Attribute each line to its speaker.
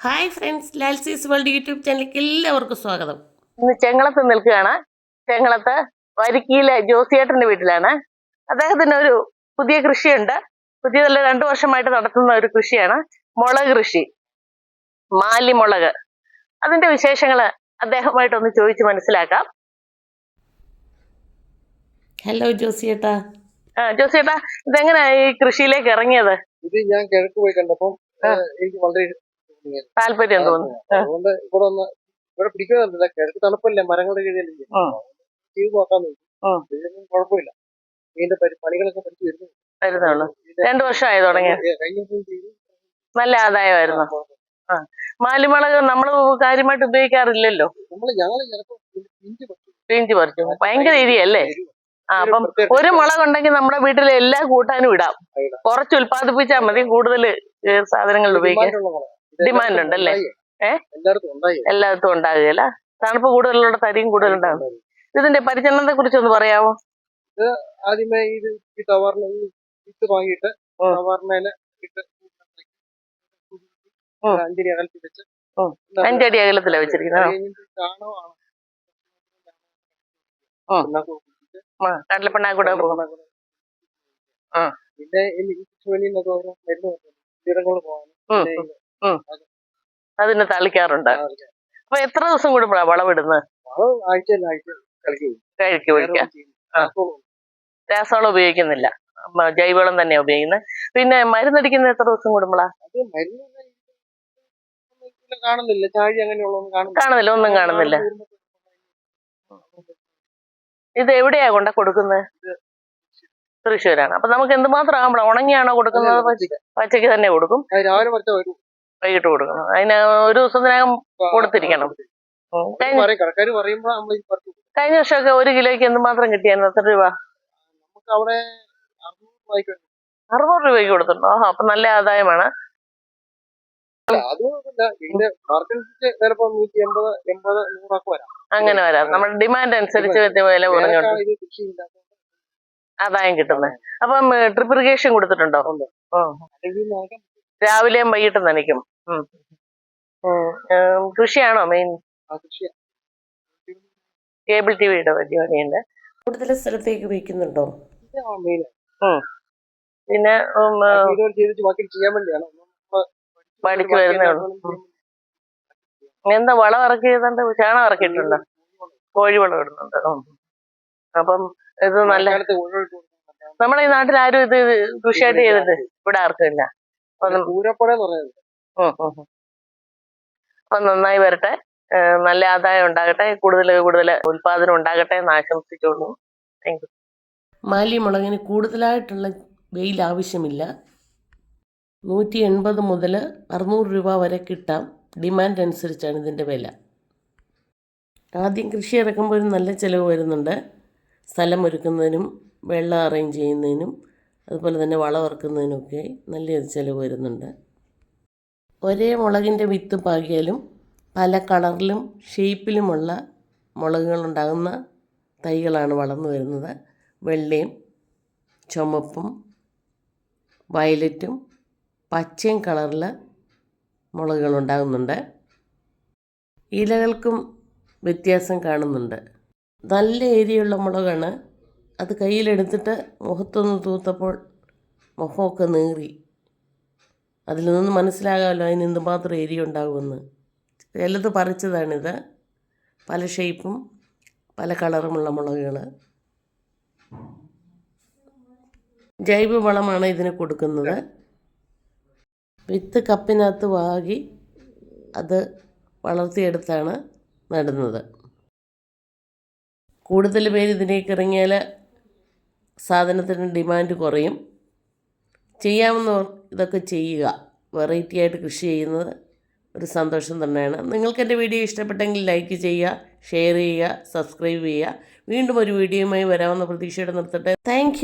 Speaker 1: Hi friends ലാൽസീസ് world YouTube ചാനലിലേക്ക് എല്ലാവർക്കും സ്വാഗതം.
Speaker 2: ഇന്ന് ചെങ്ങളത്ത് നിൽക്കുകയാണ്. ചെങ്ങളത്ത് വരിക്കിയിലെ ജോസിയേട്ടന്റെ വീട്ടിലാണ്. അദ്ദേഹത്തിന് ഒരു പുതിയ കൃഷിയുണ്ട്. പുതിയതല്ല രണ്ടു വർഷമായിട്ട് നടത്തുന്ന ഒരു കൃഷിയാണ് മുളക് കൃഷി. മാലിമുളക് അതിന്റെ വിശേഷങ്ങൾ അദ്ദേഹമായിട്ടൊന്ന് ചോദിച്ചു മനസ്സിലാക്കാം.
Speaker 1: ഹലോ ജോസിയേട്ടാ.
Speaker 2: ആ, ജോസിയേട്ടാ ഇതെങ്ങനെയാ ഈ കൃഷിയിലേക്ക് ഇറങ്ങിയത്?
Speaker 3: ഇത് ഞാൻ കിഴക്ക് പോയി കണ്ടപ്പോൾ എനിക്ക് വളരെ
Speaker 2: താല്പര്യം തോന്നുന്നു. ആ.
Speaker 3: അതുകൊണ്ട് ഇവിടെ ഒന്ന് ഇവിടെ പിടിക്കുന്നില്ല കിഴക്ക് തണുപ്പല്ലേ മരങ്ങളുടെ കീഴിലല്ലേ
Speaker 2: ആ.
Speaker 3: ചെയ്ത് നോക്കാൻ നോക്കി.
Speaker 2: ആ.
Speaker 3: കുഴപ്പമില്ല. ഇതിന്റെ പണികളൊക്കെ പഠിച്ചു വരുന്നു
Speaker 2: വരുന്നുള്ളൂ. രണ്ടു വർഷമായി തുടങ്ങി നല്ല ആദായമായിരുന്നു. മാലിമുളക് നമ്മൾ കാര്യമായിട്ട് ഉപയോഗിക്കാറില്ലല്ലോ? പിഞ്ചി പറിച്ചു ഭയങ്കര എരിയല്ലേ? ആ അപ്പം ഒരു മുളക് ഉണ്ടെങ്കിൽ നമ്മുടെ വീട്ടിലെ എല്ലാ കൂട്ടാനും ഇടാം. കുറച്ച് ഉൽപ്പാദിപ്പിച്ചാൽ മതി കൂടുതൽ സാധനങ്ങൾ.
Speaker 3: ഇത്
Speaker 2: ഡിമാൻഡ്
Speaker 3: ഉണ്ട്
Speaker 2: ഉണ്ടല്ലേ? ഏഹ്?
Speaker 3: എല്ലായിടത്തും
Speaker 2: ഉണ്ടാകുകയല്ല? തണുപ്പ് കൂടുതലുള്ള തരിയും കൂടുതലുണ്ടാകും. ഇതിന്റെ പരിചരണത്തെ കുറിച്ച് ഒന്ന് പറയാമോ
Speaker 3: ആദ്യമേ ഇത് ഈ ടവറിന് വിത്ത് വാങ്ങിയിട്ട് ഇട്ട്. അഞ്ചരി അകലത്തിൽ വെച്ച്.
Speaker 2: അഞ്ചടി അകലത്തിലാണ് വെച്ചിരിക്കുന്നത്. കടലപ്പിണ്ണാക്കൂടെ
Speaker 3: പിന്നെ മരുന്ന്
Speaker 2: ഉം. അതിന് തളിക്കാറുണ്ട്. അപ്പൊ എത്ര ദിവസം കൂടുമ്പോഴാ വളമിടുന്നത് കഴിക്ക്. രാസവളം ഉപയോഗിക്കുന്നില്ല. ജൈവളം ജൈവവളം തന്നെയാ ഉപയോഗിക്കുന്നത് പിന്നെ മരുന്നടിക്കുന്ന എത്ര ദിവസം കൂടുമ്പോഴാ
Speaker 3: കാണുന്നില്ല. ചാഴി കാണുന്നില്ല.
Speaker 2: ഒന്നും കാണുന്നില്ല. ഇത് എവിടെയാ കൊണ്ട കൊടുക്കുന്നത് തൃശ്ശൂരാണ്. അപ്പൊ നമുക്ക് എന്തുമാത്രം ആകുമ്പോൾ ഉണങ്ങിയാണോ കൊടുക്കുന്നത്? പച്ചക്ക്. തന്നെ കൊടുക്കും.
Speaker 3: രാവിലെ
Speaker 2: വൈകിട്ട് കൊടുക്കണം. അതിന് ഒരു ദിവസത്തിനകം കൊടുത്തിരിക്കണം. കഴിഞ്ഞ വർഷമൊക്കെ ഒരു കിലോയ്ക്ക് എന്തുമാത്രം കിട്ടിയായിരുന്നു? എത്ര രൂപ. അറുപത് രൂപയ്ക്ക് കൊടുത്തിട്ടുണ്ടോ? അപ്പൊ നല്ല ആദായമാണ്. അങ്ങനെ വരാം. നമ്മുടെ ഡിമാൻഡ് അനുസരിച്ച് വില
Speaker 3: ഇല്ലാത്തതുകൊണ്ട്
Speaker 2: ആദായം കിട്ടുന്നത്. അപ്പം ട്രിപ്പ് ഇറിഗേഷൻ കൊടുത്തിട്ടുണ്ടോ. രാവിലെയും വൈകിട്ടും നനയ്ക്കും. ഉം. ഉം. ഏം, കൃഷിയാണോ മെയിൻ
Speaker 3: ആ കൃഷിയാ.
Speaker 2: കേബിൾ ടി വിയുടെ പരിപാടിയുണ്ട്.
Speaker 1: കൂടുതൽ സ്ഥലത്തേക്ക് വയ്ക്കുന്നുണ്ടോ
Speaker 3: main.
Speaker 2: പിന്നെ ഉം,
Speaker 3: ആ
Speaker 2: ഏ,
Speaker 3: വീടുകൾ ചെയ്തിട്ട് ബാക്കി ചെയ്യാൻ വേണ്ടിയാണ്. നമ്മൾ
Speaker 2: പഠിച്ചു വരുന്നേ ഉള്ളൂ. ഉം. എന്താ വളം ഇറക്കി ചെയ്തണ്ട് ചാണം ഇറക്കിയിട്ടുണ്ടോ. കോഴിവളം ഇടുന്നുണ്ട്. ഉം. അപ്പം ഇത് നല്ല
Speaker 3: നമ്മളെ
Speaker 2: നമ്മുടെ ഈ നാട്ടിൽ ആരും ഇത് കൃഷിയായിട്ട് ചെയ്തിട്ട് ഇവിടെ ആർക്കും ഇല്ല. അപ്പം
Speaker 3: പൂരപ്പുഴ എന്ന് പറയുന്നത്.
Speaker 2: ഉം. അപ്പം നന്നായി വരട്ടെ. നല്ല ആദായം ഉണ്ടാകട്ടെ. കൂടുതൽ കൂടുതൽ ഉൽപാദനം ഉണ്ടാകട്ടെ എന്ന് ആശംസിച്ചോളൂ താങ്ക് യു
Speaker 1: മാലിമുളകിന് കൂടുതലായിട്ടുള്ള വെയിൽ ആവശ്യമില്ല. നൂറ്റി എൺപത് മുതൽ അറുന്നൂറ് രൂപ വരെ കിട്ടാം. ഡിമാൻഡ് അനുസരിച്ചാണ് ഇതിന്റെ വില. ആദ്യം കൃഷി ഇറക്കുമ്പോൾ ഒരു നല്ല ചിലവ് വരുന്നുണ്ട്. സ്ഥലം ഒരുക്കുന്നതിനും വെള്ളം അറേഞ്ച് ചെയ്യുന്നതിനും അതുപോലെ തന്നെ വളം ഇറക്കുന്നതിനൊക്കെ നല്ലൊരു ചിലവ് വരുന്നുണ്ട്. ഒരേ മുളകിന്റെ വിത്ത് പാകിയാലും പല കളറിലും ഷേപ്പിലുമുള്ള മുളകുകളുണ്ടാകുന്ന തൈകളാണ് വളർന്നു വരുന്നത്. വെള്ളയും ചുമപ്പും വയലറ്റും പച്ചയും കളറിൽ മുളകുകളുണ്ടാകുന്നുണ്ട് ഇലകൾക്കും വ്യത്യാസം കാണുന്നുണ്ട്. നല്ല ഏരിയുള്ള മുളകാണ്. അത് കയ്യിലെടുത്തിട്ട് മുഖത്തൊന്ന് തൂത്തപ്പോൾ മുഖമൊക്കെ നീറി. അതിൽ നിന്ന് മനസ്സിലാകാമല്ലോ അതിന് എന്തുമാത്രം ഏരിയ ഉണ്ടാകുമെന്ന് ചിലത് പറിച്ചതാണിത്. പല ഷേപ്പും പല കളറുമുള്ള മുളകുകൾ ജൈവവളമാണ് ഇതിന് കൊടുക്കുന്നത്. വിത്ത് കപ്പിനകത്ത് വാകി അത് വളർത്തിയെടുത്താണ് നടുന്നത്. കൂടുതൽ പേര് ഇതിലേക്ക് ഇറങ്ങിയാൽ സാധനത്തിന് ഡിമാൻഡ് കുറയും. ചെയ്യാവുന്നവർ ഇതൊക്കെ ചെയ്യുക. വെറൈറ്റി ആയിട്ട് കൃഷി ചെയ്യുന്നത് ഒരു സന്തോഷം തന്നെയാണ്. നിങ്ങൾക്ക് എന്റെ വീഡിയോ ഇഷ്ടപ്പെട്ടെങ്കിൽ ലൈക്ക് ചെയ്യുക ഷെയർ ചെയ്യുക സബ്സ്ക്രൈബ് ചെയ്യുക. വീണ്ടും ഒരു വീഡിയോയുമായി വരാമെന്ന പ്രതീക്ഷയോടെ നിർത്തട്ടെ. താങ്ക്